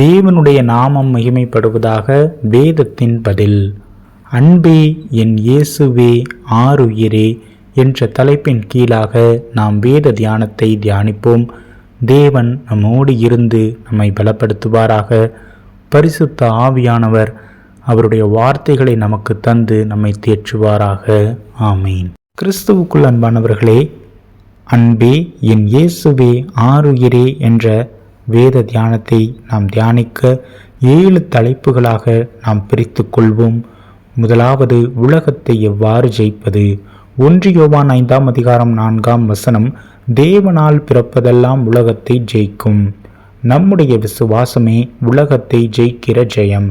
தேவனுடைய நாமம் மகிமைப்படுவதாக வேதத்தின் பதில். அன்பே என் இயேசுவே ஆருயிரே என்ற தலைப்பின் கீழாக நாம் வேத தியானத்தை தியானிப்போம். தேவன் நம்மோடு இருந்து நம்மை பலப்படுத்துவாராக. பரிசுத்த ஆவியானவர் அவருடைய வார்த்தைகளை நமக்கு தந்து நம்மை தேற்றுவாராக. ஆமீன். கிறிஸ்துவுக்குள் அன்பானவர்களே அன்பே என் இயேசுவே ஆருயிரே என்ற வேத தியானத்தை நாம் தியானிக்க ஏழு தலைப்புகளாக நாம் பிரித்து கொள்வோம். முதலாவது உலகத்தை எவ்வாறு ஜெயிப்பது? ஒன்று யோவான் ஐந்தாம் அதிகாரம் நான்காம் வசனம் தேவனால் பிறப்பதெல்லாம் உலகத்தை ஜெயிக்கும். நம்முடைய விசுவாசமே உலகத்தை ஜெயிக்கிற ஜெயம்.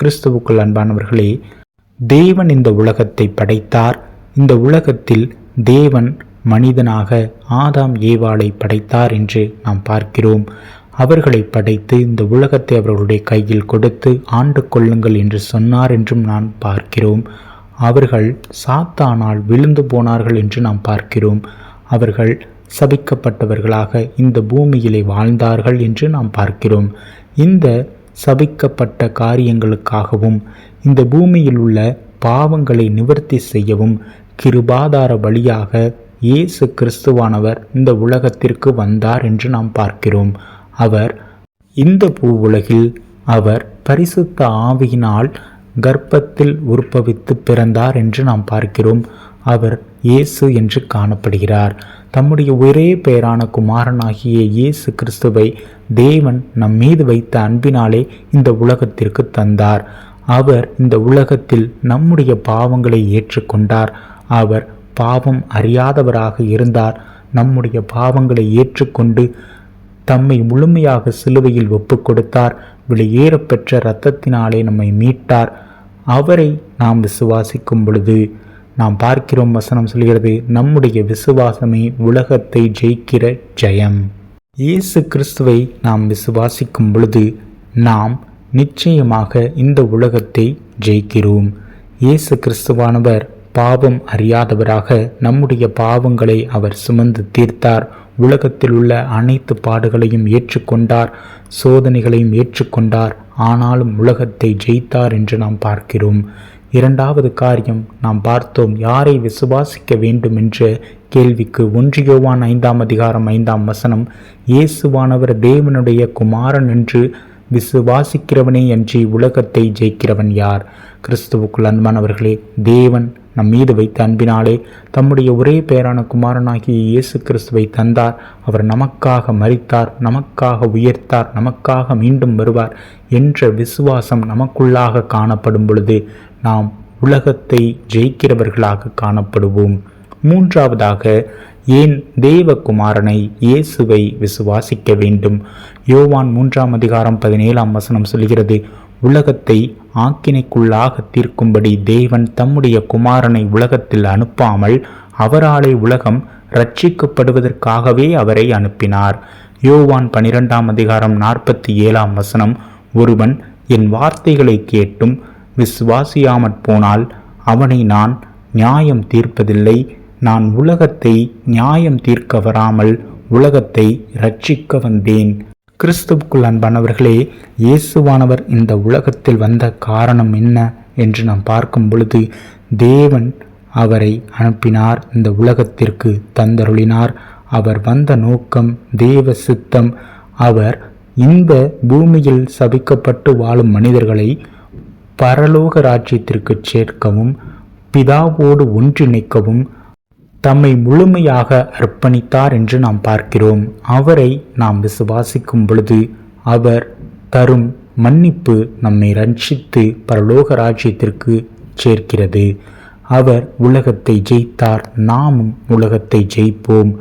கிறிஸ்துவுக்குள் அன்பானவர்களே தேவன் இந்த உலகத்தை படைத்தார். இந்த உலகத்தில் தேவன் மனிதனாக ஆதாம் ஏவாளை படைத்தார் என்று நாம் பார்க்கிறோம். அவர்களை படைத்து இந்த உலகத்தை அவர்களுடைய கையில் கொடுத்து ஆண்டு கொள்ளுங்கள் என்று சொன்னார் என்றும் நான் பார்க்கிறோம். அவர்கள் சாத்தானால் விழுந்து போனார்கள் என்று நாம் பார்க்கிறோம். அவர்கள் சபிக்கப்பட்டவர்களாக இந்த பூமியிலே வாழ்ந்தார்கள் என்று நாம் பார்க்கிறோம். இந்த சபிக்கப்பட்ட காரியங்களுக்காகவும் இந்த பூமியில் உள்ள பாவங்களை நிவர்த்தி செய்யவும் கிருபாதார வழியாக இயேசு கிறிஸ்துவானவர் இந்த உலகத்திற்கு வந்தார் என்று நாம் பார்க்கிறோம். அவர் இந்த பூ உலகில் அவர் பரிசுத்த ஆவியினால் கர்ப்பத்தில் உற்பவித்து பிறந்தார் என்று நாம் பார்க்கிறோம். அவர் இயேசு என்று காணப்படுகிறார். தம்முடைய ஒரே பெயரான குமாரனாகிய இயேசு கிறிஸ்துவை தேவன் நம் மீது வைத்த அன்பினாலே இந்த உலகத்திற்கு தந்தார். அவர் இந்த உலகத்தில் நம்முடைய பாவங்களை ஏற்றுக்கொண்டார். அவர் பாவம் அறியாதவராக இருந்தார். நம்முடைய பாவங்களை ஏற்றுக்கொண்டு தம்மை முழுமையாக சிலுவையில் ஒப்பு கொடுத்தார். விலையேறப்பெற்ற இரத்தத்தினாலே நம்மை மீட்டார். அவரை நாம் விசுவாசிக்கும் பொழுது நாம் பார்க்கிறோம் வசனம் சொல்கிறது நம்முடைய விசுவாசமே உலகத்தை ஜெயிக்கிற ஜெயம். இயேசு கிறிஸ்துவை நாம் விசுவாசிக்கும் பொழுது நாம் நிச்சயமாக இந்த உலகத்தை ஜெயிக்கிறோம். இயேசு கிறிஸ்துவானவர் பாவம் அறியாதவராக நம்முடைய பாவங்களை அவர் சுமந்து தீர்த்தார். உலகத்தில் உள்ள அனைத்து பாடுகளையும் ஏற்றுக்கொண்டார் சோதனைகளையும் ஏற்றுக்கொண்டார். ஆனாலும் உலகத்தை ஜெயித்தார் என்று நாம் பார்க்கிறோம். இரண்டாவது காரியம் நாம் பார்த்தோம் யாரை விசுவாசிக்க வேண்டும் என்ற கேள்விக்கு ஒன்றியோவான் ஐந்தாம் அதிகாரம் ஐந்தாம் வசனம் இயேசுவானவர் தேவனுடைய குமாரன் என்று விசுவாசிக்கிறவனே அன்றி உலகத்தை ஜெயிக்கிறவன் யார்? கிறிஸ்துவுக்குள் அன்பானவர்களே தேவன் நம் மீது வைத்த அன்பினாலே தம்முடைய ஒரே பெயரான குமாரனாகிய இயேசு கிறிஸ்துவை தந்தார். அவர் நமக்காக மறித்தார் நமக்காக உயர்த்தார் நமக்காக மீண்டும் வருவார் என்ற விசுவாசம் நமக்குள்ளாக காணப்படும் பொழுது நாம் உலகத்தை ஜெயிக்கிறவர்களாக காணப்படுவோம். மூன்றாவதாக ஏன் தேவகுமாரனை இயேசுவை விசுவாசிக்க வேண்டும்? யோவான் மூன்றாம் அதிகாரம் பதினேழாம் வசனம் சொல்கிறது உலகத்தை ஆக்கினைக்குள்ளாக தீர்க்கும்படி தேவன் தம்முடைய குமாரனை உலகத்தில் அனுப்பாமல் அவராலே உலகம் ரட்சிக்கப்படுவதற்காகவே அவரை அனுப்பினார். யோவான் பனிரெண்டாம் அதிகாரம் நாற்பத்தி ஏழாம் வசனம் ஒருவன் என் வார்த்தைகளை கேட்டும் விசுவாசியாமற் போனால் அவனை நான் நியாயம் தீர்ப்பதில்லை. நான் உலகத்தை நியாயம் தீர்க்க வராமல் உலகத்தை ரட்சிக்க வந்தேன். கிறிஸ்துவுக்குள் அன்பானவர்களே இயேசுவானவர் இந்த உலகத்தில் வந்த காரணம் என்ன என்று நாம் பார்க்கும் பொழுது தேவன் அவரை அனுப்பினார் இந்த உலகத்திற்கு தந்தருளினார். அவர் வந்த நோக்கம் தேவ சித்தம். அவர் இந்த பூமியில் சபிக்கப்பட்டு வாழும் மனிதர்களை பரலோக ராஜ்யத்திற்கு சேர்க்கவும் பிதாவோடு ஒன்றிணைக்கவும் தம்மை முழுமையாக அர்ப்பணித்தார் என்று நாம் பார்க்கிறோம். அவரை நாம் விசுவாசிக்கும் பொழுது அவர் தரும் மன்னிப்பு நம்மை ரட்சித்து பரலோக ராஜ்யத்திற்கு சேர்க்கிறது. அவர் உலகத்தை ஜெயித்தார் நாமும் உலகத்தை ஜெயிப்போம்.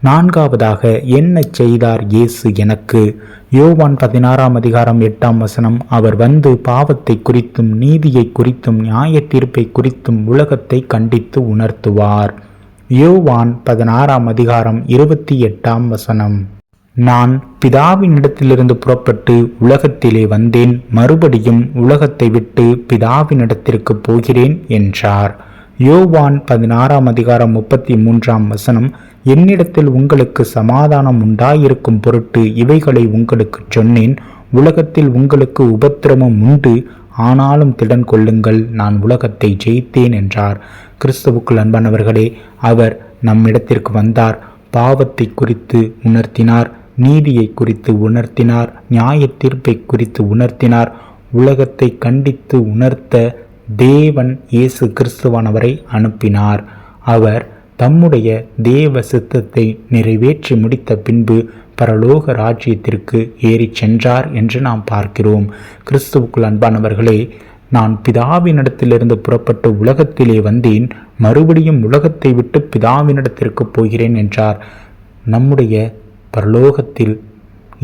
நான்காவதாக என்ன செய்தார் இயேசு எனக்கு? யோவான் பதினாறாம் அதிகாரம் எட்டாம் வசனம் அவர் வந்து பாவத்தை குறித்தும் நீதியை குறித்தும் நியாய தீர்ப்பை குறித்தும் உலகத்தை கண்டித்து உணர்த்துவார். யோவான் பதினாறாம் அதிகாரம் இருபத்தி எட்டாம் வசனம். நான் பிதாவினிடத்திலிருந்து புறப்பட்டு உலகத்திலே வந்தேன் மறுபடியும் உலகத்தை விட்டு பிதாவினிடத்திற்கு போகிறேன் என்றார். யோவான் பதினாறாம் அதிகாரம் முப்பத்தி மூன்றாம் வசனம் என்னிடத்தில் உங்களுக்கு சமாதானம் உண்டாயிருக்கும் பொருட்டு இவைகளை உங்களுக்கு சொன்னேன் உலகத்தில் உங்களுக்கு உபத்திரமம் உண்டு ஆனாலும் திடன் கொள்ளுங்கள் நான் உலகத்தை ஜெயித்தேன் என்றார். கிறிஸ்துவுக்குள் அன்பானவர்களே அவர் நம்மிடத்திற்கு வந்தார். பாவத்தை குறித்து உணர்த்தினார் நீதியை குறித்து உணர்த்தினார் நியாய தீர்ப்பை குறித்து உணர்த்தினார் உலகத்தை கண்டித்து உணர்த்த தேவன் இயேசு கிறிஸ்துவானவரை அனுப்பினார். அவர் தம்முடைய தேவ சித்தத்தை நிறைவேற்றி முடித்த பின்பு பரலோக ராஜ்யத்திற்கு ஏறிச் சென்றார் என்று நாம் பார்க்கிறோம். கிறிஸ்துவுக்குள் அன்பானவர்களே நான் பிதாவினிடத்திலிருந்து புறப்பட்டு உலகத்திலே வந்தேன் மறுபடியும் உலகத்தை விட்டு பிதாவினிடத்திற்கு போகிறேன் என்றார். நம்முடைய பரலோகத்தில்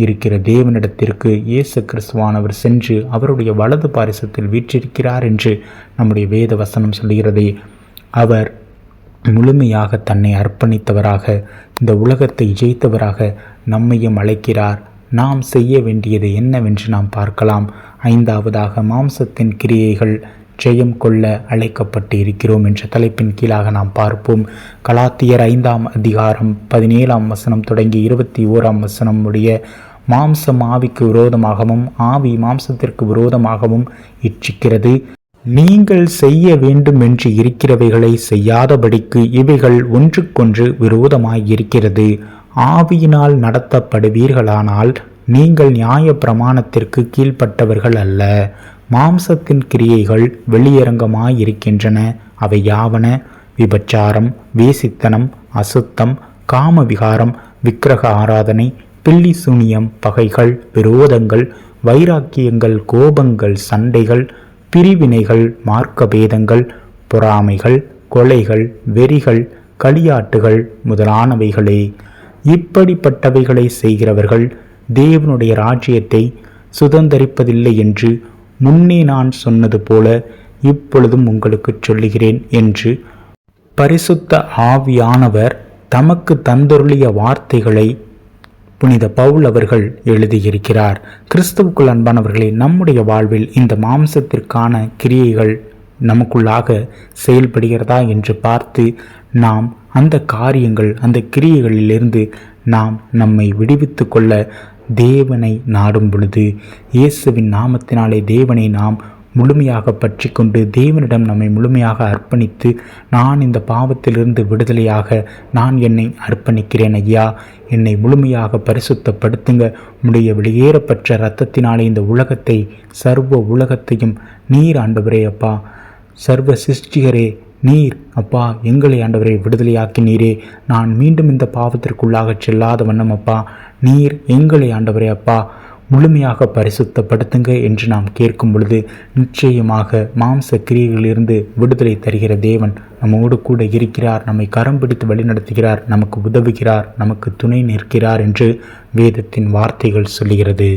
இருக்கிற தேவனிடத்திற்கு இயேசு கிறிஸ்துவானவர் சென்று அவருடைய வலது பாரிசத்தில் வீற்றிருக்கிறார் என்று நம்முடைய வேத வசனம் சொல்கிறதே அவர் முழுமையாக தன்னை அர்ப்பணித்தவராக இந்த உலகத்தை ஜெயித்தவராக நம்மையும் அழைக்கிறார். நாம் செய்ய வேண்டியது என்னவென்று நாம் பார்க்கலாம். ஐந்தாவதாக மாம்சத்தின் கிரியைகள் ஜெயம் கொள்ள அழைக்கப்பட்டு இருக்கிறோம் என்ற தலைப்பின் கீழாக நாம் பார்ப்போம். கலாத்தியர் ஐந்தாம் அதிகாரம் பதினேழாம் வசனம் தொடங்கி இருபத்தி ஓராம் வசனம் உடைய மாம்சம் ஆவிக்கு விரோதமாகவும் ஆவி மாம்சத்திற்கு விரோதமாகவும் இச்சிக்கிறது. நீங்கள் செய்ய வேண்டும் என்று இருக்கிறவைகளை செய்யாதபடிக்கு இவைகள் ஒன்றுக்கொன்று விரோதமாய் இருக்கிறது ஆவியினால் நடத்தப்படுவீர்களானால் நீங்கள் நியாய பிரமாணத்திற்கு கீழ்ப்பட்டவர்கள் அல்ல. மாம்சத்தின் கிரியைகள் வெளியரங்கமாயிருக்கின்றன. அவை யாவன? விபச்சாரம் வேசித்தனம் அசுத்தம் காம விகாரம் விக்கிரக ஆராதனை பில்லி சூனியம் பகைகள் விரோதங்கள் வைராக்கியங்கள் கோபங்கள் சண்டைகள் பிரிவினைகள் மார்க்கபேதங்கள் பொறாமைகள் கொலைகள் வெறிகள் களியாட்டுகள் முதலானவைகளே. இப்படிப்பட்டவைகளை செய்கிறவர்கள் தேவனுடைய ராஜ்யத்தை சுதந்தரிப்பதில்லை என்று முன்னே நான் சொன்னது போல இப்பொழுதும் உங்களுக்கு சொல்லுகிறேன் என்று பரிசுத்த ஆவியானவர் தமக்கு தந்தொருளிய வார்த்தைகளை புனித பவுல் அவர்கள் எழுதியிருக்கிறார். கிறிஸ்துவுக்குள் அன்பானவர்களே நம்முடைய வாழ்வில் இந்த மாம்சத்திற்கான கிரியைகள் நமக்குள்ளாக செயல்படுகிறதா என்று பார்த்து நாம் அந்த காரியங்கள் அந்த கிரியைகளிலிருந்து நாம் நம்மை விடுவித்து கொள்ள தேவனை நாடும் பொழுது இயேசுவின் நாமத்தினாலே தேவனை நாம் முழுமையாக பற்றி கொண்டு தேவனிடம் நம்மை முழுமையாக அர்ப்பணித்து நான் இந்த பாவத்திலிருந்து விடுதலையாக நான் என்னை அர்ப்பணிக்கிறேன் ஐயா. என்னை முழுமையாக பரிசுத்தப்படுத்துங்க. உடைய வெளியேறப்பட்ட இரத்தத்தினாலே இந்த உலகத்தை சர்வ உலகத்தையும் நீர் ஆண்டவரே அப்பா. சர்வ சிருஷ்டிகரே நீர் அப்பா எங்களை ஆண்டவரை விடுதலையாக்கி நீரே நான் மீண்டும் இந்த பாவத்திற்குள்ளாக செல்லாத வண்ணம் அப்பா. நீர் எங்களை ஆண்டவரே அப்பா. முழுமையாக பரிசுத்தப்படுத்துங்க என்று நாம் கேட்கும் பொழுது நிச்சயமாக மாம்ச கிரியைகளிலிருந்து விடுதலை தருகிற தேவன் நம்மோடு கூட இருக்கிறார். நம்மை கரம் பிடித்து வழிநடத்துகிறார். நமக்கு உதவுகிறார். நமக்கு துணை நிற்கிறார் என்று வேதத்தின் வார்த்தைகள் சொல்லுகிறது.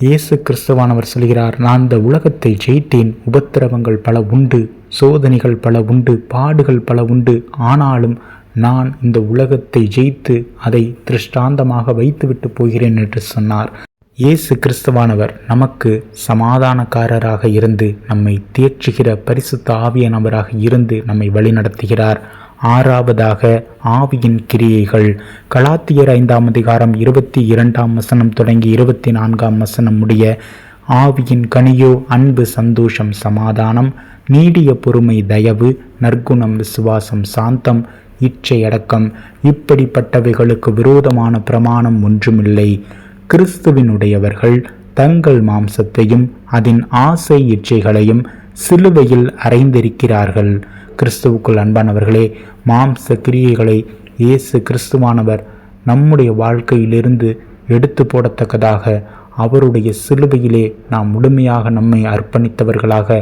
இயேசு கிறிஸ்தவானவர் சொல்கிறார் நான் இந்த உலகத்தை ஜெயித்தேன். உபத்திரவங்கள் பல உண்டு. சோதனைகள் பல உண்டு பாடுகள் பல உண்டு. ஆனாலும் நான் இந்த உலகத்தை ஜெயித்து அதை திருஷ்டாந்தமாக வைத்துவிட்டு போகிறேன் என்று சொன்னார். இயேசு கிறிஸ்துவானவர் நமக்கு சமாதானக்காரராக இருந்து நம்மை தேற்றுகிற பரிசுத்த நபராக இருந்து நம்மை வழிநடத்துகிறார். ஆறாவதாக ஆவியின் கிரியைகள். கலாத்தியர் ஐந்தாம் அதிகாரம் இருபத்தி இரண்டாம் வசனம் தொடங்கி இருபத்தி நான்காம் வசனம் முடிய ஆவியின் கனியோ அன்பு சந்தோஷம் சமாதானம் நீடிய பொறுமை தயவு நற்குணம் விசுவாசம் சாந்தம் இச்சையடக்கம் இப்படிப்பட்டவைகளுக்கு விரோதமான பிரமாணம் ஒன்றுமில்லை. கிறிஸ்துவினுடையவர்கள் தங்கள் மாம்சத்தையும் அதன் ஆசை இச்சைகளையும் சிலுவையில் அறைந்திருக்கிறார்கள் கிறிஸ்துவுக்குள் அன்பானவர்களே மாம்ச கிரியைகளை இயேசு கிறிஸ்துவானவர் நம்முடைய வாழ்க்கையிலிருந்து எடுத்து போடத்தக்கதாக அவருடைய சிலுவையிலே நாம் முழுமையாக நம்மை அர்ப்பணித்தவர்களாக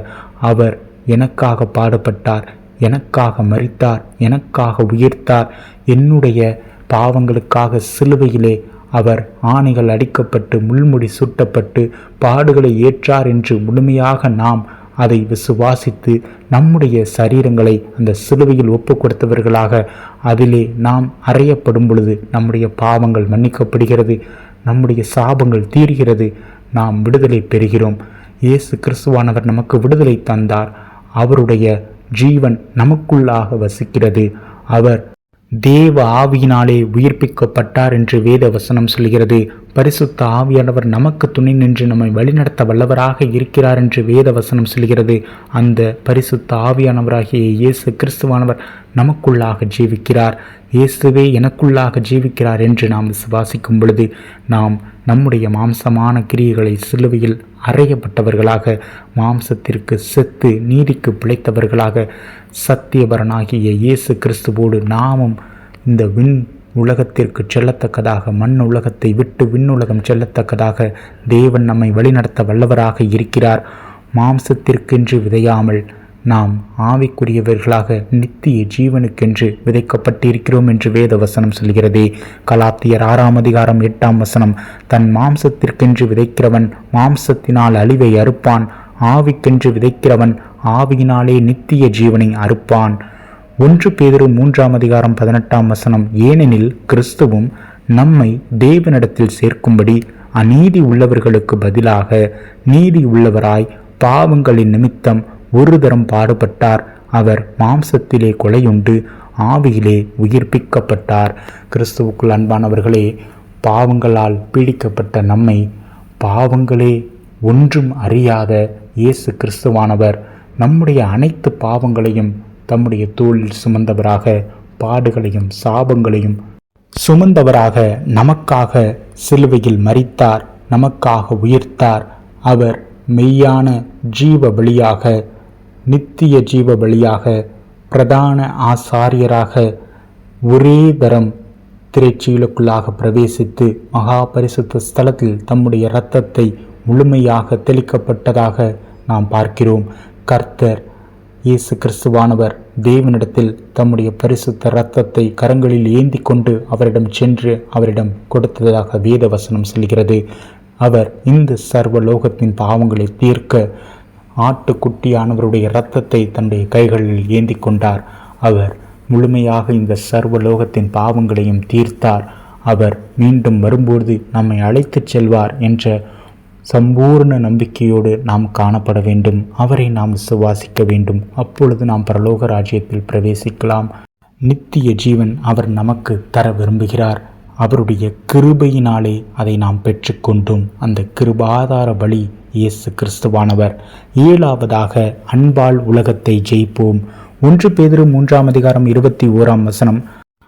அவர் எனக்காக பாடுபட்டார் எனக்காக மறித்தார் எனக்காக உயிர்த்தார். என்னுடைய பாவங்களுக்காக சிலுவையிலே அவர் ஆணைகள் அடிக்கப்பட்டு முள்முடி சுட்டப்பட்டு பாடுகளை ஏற்றார் என்று முழுமையாக நாம் அதை விசுவாசித்து நம்முடைய சரீரங்களை அந்த சிலுவையில் ஒப்பு கொடுத்தவர்களாக அதிலே நாம் அறையப்படும் பொழுது நம்முடைய பாவங்கள் மன்னிக்கப்படுகிறது. நம்முடைய சாபங்கள் தீர்கிறது நாம் விடுதலை பெறுகிறோம். இயேசு கிறிஸ்துவானவர் நமக்கு விடுதலை தந்தார். அவருடைய ஜீவன் நமக்குள்ளாக வசிக்கிறது. அவர் தேவ ஆவியினாலே உயிர்ப்பிக்கப்பட்டார் என்று வேத வசனம் சொல்கிறது. பரிசுத்த ஆவியானவர் நமக்கு துணை நின்று நம்மை வழிநடத்த வல்லவராக இருக்கிறார் என்று வேத வசனம் சொல்கிறது. அந்த பரிசுத்த ஆவியானவராகிய இயேசு கிறிஸ்துவானவர் நமக்குள்ளாக ஜீவிக்கிறார். இயேசுவே எனக்குள்ளாக ஜீவிக்கிறார் என்று நாம் விசுவாசிக்கும் பொழுது நாம் நம்முடைய மாம்சமான கிரியைகளை சிலுவையில் அறையப்பட்டவர்களாக மாம்சத்திற்கு செத்து நீதிக்கு பிழைத்தவர்களாக சத்தியபரனாகிய இயேசு கிறிஸ்துவோடு நாமும் இந்த விண் உலகத்திற்கு செல்லத்தக்கதாக மண் உலகத்தை விட்டு விண்ணுலகம் செல்லத்தக்கதாக தேவன் நம்மை வழிநடத்த வல்லவராக இருக்கிறார். மாம்சத்திற்கென்று விதையாமல் நாம் ஆவிக்குரியவர்களாக நித்திய ஜீவனுக்கென்று விதைக்கப்பட்டிருக்கிறோம் என்று வேத வசனம் சொல்கிறதே. கலாத்தியர் ஆறாம் அதிகாரம் எட்டாம் வசனம் தன் மாம்சத்திற்கென்று விதைக்கிறவன் மாம்சத்தினால் அழிவை அறுப்பான் ஆவிக்கென்று விதைக்கிறவன் ஆவியினாலே நித்திய ஜீவனை அறுப்பான். ஒன்று பேதிரு மூன்றாம் அதிகாரம் பதினெட்டாம் வசனம். ஏனெனில் கிறிஸ்துவும் நம்மை தேவனிடத்தில் சேர்க்கும்படி அநீதி உள்ளவர்களுக்கு பதிலாக நீதி உள்ளவராய் பாவங்களின் நிமித்தம் ஒரு தரம் பாடுபட்டார். அவர் மாம்சத்திலே கொலையுண்டு ஆவியிலே உயிர்ப்பிக்கப்பட்டார். கிறிஸ்துவுக்குள் அன்பானவர்களே பாவங்களால் பீடிக்கப்பட்ட நம்மை பாவங்களே ஒன்றும் அறியாத இயேசு கிறிஸ்துவானவர். நம்முடைய அனைத்து பாவங்களையும் தம்முடைய தோளில் சுமந்தவராக பாடுகளையும் சாபங்களையும் சுமந்தவராக நமக்காக சிலுவையில் மறித்தார் நமக்காக உயிர்த்தார். அவர் மெய்யான ஜீவ பலியாக நித்திய ஜீவ பலியாக பிரதான ஆசாரியராக ஒரே தரம் திரைச்சீலுக்குள்ளாக பிரவேசித்து மகா பரிசுத்த ஸ்தலத்தில் தம்முடைய இரத்தத்தை முழுமையாக தெளிக்கப்பட்டதாக நாம் பார்க்கிறோம். கர்த்தர் இயேசு கிறிஸ்துவானவர் தேவனிடத்தில் தம்முடைய பரிசுத்த இரத்தத்தை கரங்களில் ஏந்தி கொண்டு அவரிடம் சென்று அவரிடம் கொடுத்ததாக வேத வசனம் சொல்கிறது அவர் இந்த சர்வ லோகத்தின் பாவங்களை தீர்க்க ஆட்டுக்குட்டியானவருடைய இரத்தத்தை தன்னுடைய கைகளில் ஏந்தி கொண்டார் அவர் முழுமையாக இந்த சர்வ லோகத்தின் பாவங்களையும் தீர்த்தார். அவர் மீண்டும் வரும்போது நம்மை அழைத்துச் செல்வார் என்ற சம்பூர்ண நம்பிக்கையோடு நாம் காணப்பட வேண்டும். அவரை நாம் விசுவாசிக்க வேண்டும். அப்பொழுது நாம் பரலோக ராஜ்யத்தில் பிரவேசிக்கலாம். நித்திய ஜீவன் அவர் நமக்கு தர விரும்புகிறார். அவருடைய கிருபையினாலே அதை நாம் பெற்றுக்கொண்டோம் அந்த கிருபாதார பலி இயேசு கிறிஸ்துவானவர். ஏழாவதாக அன்பால் உலகத்தை ஜெயிப்போம். ஒன்று பேதிரு மூன்றாம் அதிகாரம் இருபத்தி ஓராம் வசனம்.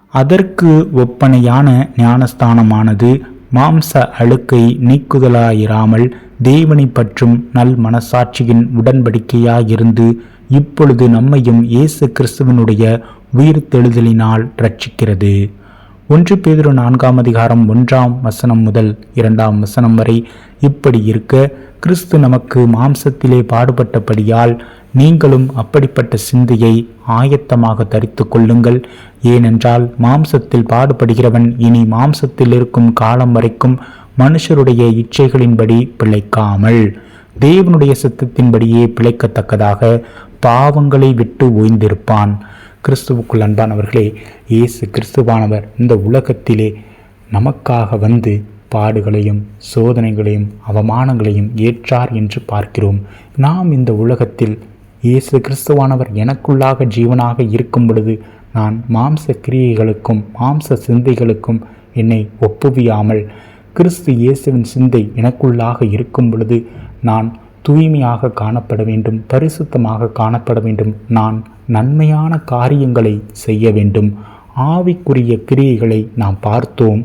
அதற்கு ஒப்பனையான ஞானஸ்தானமானது மாம்ச அழுக்கை நீக்குதலாயிராமல் தேவனை பற்றும் நல் மனசாட்சியின் உடன்படிக்கையாயிருந்து இப்பொழுது நம்மையும் இயேசு கிறிஸ்துவனுடைய உயிர்த்தெழுதலினால் ரட்சிக்கிறது ஒன்று பேதுரு நான்காம் அதிகாரம் ஒன்றாம் வசனம் முதல் இரண்டாம் வசனம் வரை இப்படி இருக்க கிறிஸ்து நமக்கு மாம்சத்திலே பாடுபட்டபடியால் நீங்களும் அப்படிப்பட்ட சிந்தையை ஆயத்தமாக தரித்து கொள்ளுங்கள். ஏனென்றால் மாம்சத்தில் பாடுபடுகிறவன் இனி மாம்சத்தில் இருக்கும் காலம் வரைக்கும் மனுஷருடைய இச்சைகளின்படி பிழைக்காமல் தேவனுடைய சித்தத்தின்படியே பிழைக்கத்தக்கதாக பாவங்களை விட்டு ஓய்ந்திருப்பான். கிறிஸ்துவுக்குள் அன்பானவர்களே இயேசு கிறிஸ்துவானவர் இந்த உலகத்திலே நமக்காக வந்து பாடுகளையும் சோதனைகளையும் அவமானங்களையும் ஏற்றார் என்று பார்க்கிறோம். நாம் இந்த உலகத்தில் இயேசு கிறிஸ்துவானவர் எனக்குள்ளாக ஜீவனாக இருக்கும் பொழுது நான் மாம்ச கிரியைகளுக்கும் மாம்ச சிந்தைகளுக்கும் என்னை ஒப்புவியாமல் கிறிஸ்து இயேசுவின் சிந்தை எனக்குள்ளாக இருக்கும் பொழுது நான் தூய்மையாக காணப்பட வேண்டும் பரிசுத்தமாக காணப்பட வேண்டும். நான் நன்மையான காரியங்களை செய்ய வேண்டும். ஆவிக்குரிய கிரியைகளை நாம் பார்த்தோம்.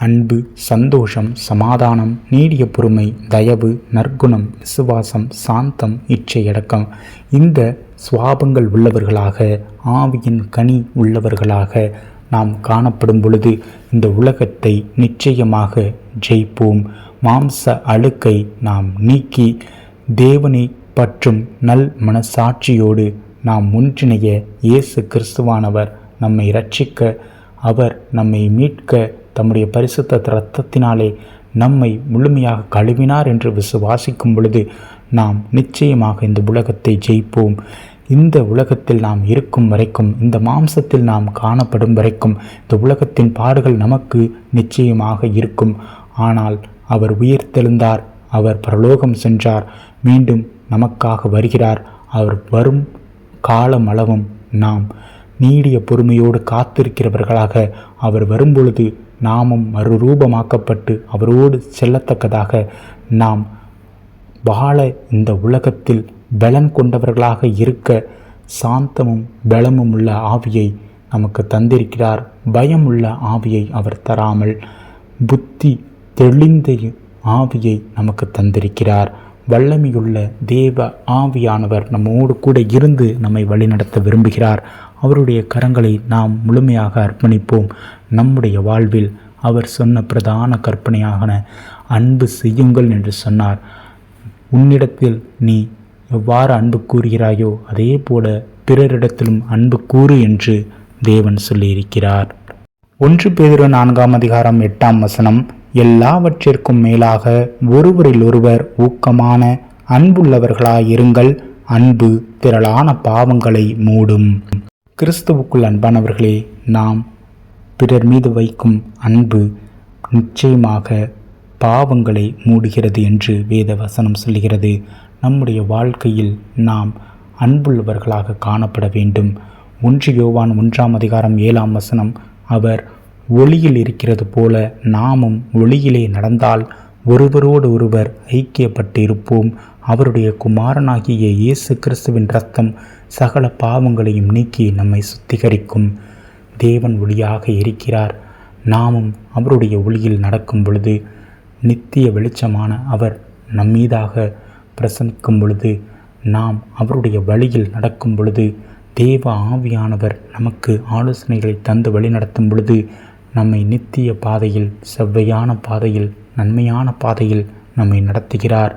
அன்பு சந்தோஷம் சமாதானம் நீடிய பொறுமை தயவு நற்குணம் விசுவாசம் சாந்தம் இச்சையடக்கம் இந்த சுவாபங்கள் உள்ளவர்களாக ஆவியின் கனி உள்ளவர்களாக நாம் காணப்படும் பொழுது இந்த உலகத்தை நிச்சயமாக ஜெயிப்போம். மாம்ச அழுக்கை நாம் நீக்கி தேவனை பற்றும் நல் மனசாட்சியோடு நாம் முன்றிணைய இயேசு கிறிஸ்துவானவர் நம்மை ரட்சிக்க அவர் நம்மை மீட்க தம்முடைய பரிசுத்த இரத்தத்தினாலே நம்மை முழுமையாக கழுவினார் என்று விசுவாசிக்கும் பொழுது நாம் நிச்சயமாக இந்த உலகத்தை ஜெயிப்போம். இந்த உலகத்தில் நாம் இருக்கும் வரைக்கும் இந்த மாம்சத்தில் நாம் காணப்படும் வரைக்கும் இந்த உலகத்தின் பாடுகள் நமக்கு நிச்சயமாக இருக்கும். ஆனால் அவர் உயிர்த்தெழுந்தார் அவர் பரலோகம் சென்றார் மீண்டும் நமக்காக வருகிறார். அவர் வரும் காலமளவும் நாம் நீடிய பொறுமையோடு காத்திருக்கிறவர்களாக அவர் வரும்பொழுது நாமும் மறுரூபமாக்கப்பட்டு அவரோடு செல்லத்தக்கதாக நாம் வாழ இந்த உலகத்தில் பலன் கொண்டவர்களாக இருக்க சாந்தமும் பலமும் உள்ள ஆவியை நமக்கு தந்திருக்கிறார். பயம் உள்ள ஆவியை அவர் தராமல் புத்தி தெளிந்த ஆவியை நமக்கு தந்திருக்கிறார். வல்லமையுள்ள தேவ ஆவியானவர் நம்மோடு கூட இருந்து நம்மை வழிநடத்த விரும்புகிறார். அவருடைய கரங்களை நாம் முழுமையாக அர்ப்பணிப்போம். நம்முடைய வாழ்வில் அவர் சொன்ன பிரதான கற்பனையாகன அன்பு செய்யுங்கள் என்று சொன்னார். உன்னிடத்தில் நீ எவ்வாறு அன்பு கூறுகிறாயோ அதே போல பிறரிடத்திலும் அன்பு கூறு என்று தேவன் சொல்லியிருக்கிறார். ஒன்று பேதிரு நான்காம் அதிகாரம் எட்டாம் வசனம் எல்லாவற்றிற்கும் மேலாக ஒருவரில் ஒருவர் ஊக்கமான அன்புள்ளவர்களாயிருங்கள். அன்பு திரளான பாவங்களை மூடும். கிறிஸ்துவுக்குள் அன்பானவர்களே நாம் பிறர் மீது வைக்கும் அன்பு நிச்சயமாக பாவங்களை மூடுகிறது என்று வேத வசனம் சொல்கிறது நம்முடைய வாழ்க்கையில் நாம் அன்புள்ளவர்களாக காணப்பட வேண்டும். ஒன்று யோவான் ஒன்றாம் அதிகாரம் ஏழாம் வசனம் அவர் ஒளியில் இருக்கிறது போல நாமும் ஒளியிலே நடந்தால் ஒருவரோடு ஒருவர் ஐக்கியப்பட்டு இருப்போம் அவருடைய குமாரனாகிய இயேசு கிறிஸ்துவின் ரத்தம் சகல பாவங்களையும் நீக்கி நம்மை சுத்திகரிக்கும். தேவன் ஒளியாக இருக்கிறார். நாமும் அவருடைய ஒளியில் நடக்கும் பொழுது நித்திய வெளிச்சமான அவர் நம்மீதாக பிரசனிக்கும் பொழுது நாம் அவருடைய வழியில் நடக்கும் பொழுது தேவ ஆவியானவர் நமக்கு ஆலோசனைகளை தந்து வழிநடத்தும் பொழுது நம்மை நித்திய பாதையில் செவ்வையான பாதையில் நன்மையான பாதையில் நம்மை நடத்துகிறார்.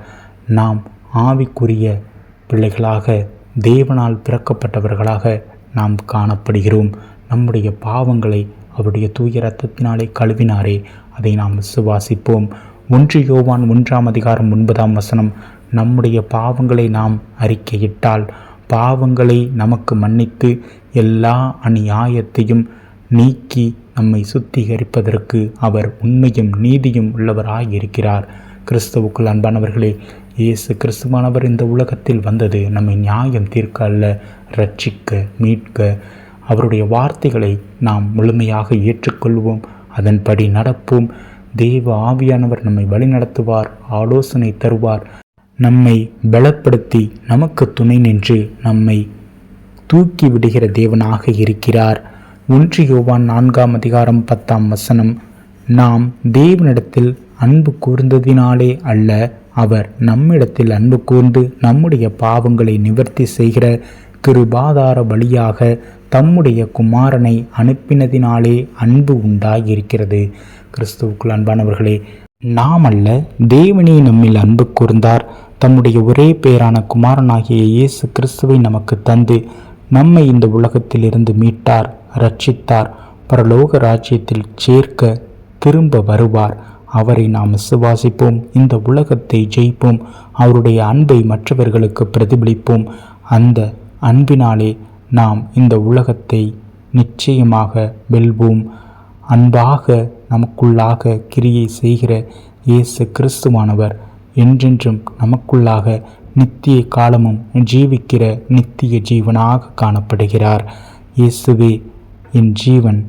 நாம் ஆவிக்குரிய பிள்ளைகளாக தேவனால் பிறக்கப்பட்டவர்களாக நாம் காணப்படுகிறோம். நம்முடைய பாவங்களை அவருடைய தூய ரத்தத்தினாலே கழுவினாரே அதை நாம் விசுவாசிப்போம். ஒன்று யோவான் ஒன்றாம் அதிகாரம் ஒன்பதாம் வசனம் நம்முடைய பாவங்களை நாம் அறிக்கையிட்டால் பாவங்களை நமக்கு மன்னித்து எல்லா அநியாயத்தையும் நீக்கி நம்மை சுத்திகரிப்பதற்கு அவர் உண்மையும் நீதியும் உள்ளவராக இருக்கிறார் கிறிஸ்துவுக்குள் அன்பானவர்களே இயேசு கிறிஸ்துவானவர் இந்த உலகத்தில் வந்தது நம்மை நியாயம் தீர்க்க அல்ல ரட்சிக்க மீட்க. அவருடைய வார்த்தைகளை நாம் முழுமையாக ஏற்றுக்கொள்வோம் அதன்படி நடப்போம். தெய்வ ஆவியானவர் நம்மை வழிநடத்துவார் ஆலோசனை தருவார். நம்மை பலப்படுத்தி நமக்கு துணை நின்று நம்மை தூக்கி விடுகிற தேவனாக இருக்கிறார். ஒன்று யோவான் நான்காம் அதிகாரம் பத்தாம் வசனம். நாம் தேவனிடத்தில் அன்பு கூர்ந்ததினாலே அல்ல அவர் நம்மிடத்தில் அன்பு கூர்ந்து நம்முடைய பாவங்களை நிவர்த்தி செய்கிற கிருபாதார வழியாக தம்முடைய குமாரனை அனுப்பினதினாலே அன்பு உண்டாகியிருக்கிறது கிறிஸ்துவுக்குள் அன்பானவர்களே நாம் அல்ல தேவனே நம்மில் அன்பு கூர்ந்தார். தம்முடைய ஒரே பெயரான குமாரனாகிய இயேசு கிறிஸ்துவை நமக்கு தந்து நம்மை இந்த உலகத்தில் இருந்து மீட்டார். ரட்சித்தார். பரலோக ராஜ்யத்தில் சேர்க்க திரும்ப வருவார். அவரை நாம் விசுவாசிப்போம். இந்த உலகத்தை ஜெயிப்போம். அவருடைய அன்பை மற்றவர்களுக்கு பிரதிபலிப்போம். அந்த அன்பினாலே நாம் இந்த உலகத்தை நிச்சயமாக வெல்வோம். அன்பாக நமக்குள்ளாக கிரியை செய்கிற இயேசு கிறிஸ்துவானவர் என்றென்றும் நமக்குள்ளாக நித்திய காலமும் ஜீவிக்கிற நித்திய ஜீவனாக காணப்படுகிறார். இயேசுவே என் ஜீவன்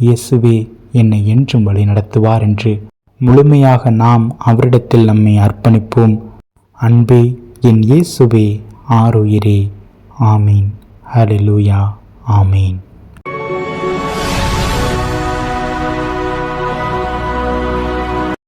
இயேசுவே என்னை என்றும் வழி நடத்துவார் என்று முழுமையாக நாம் அவரிடத்தில் நம்மை அர்ப்பணிப்போம். அன்பே என் இயேசுவே ஆருயிரே. ஆமீன். ஹலிலூயா ஆமீன்.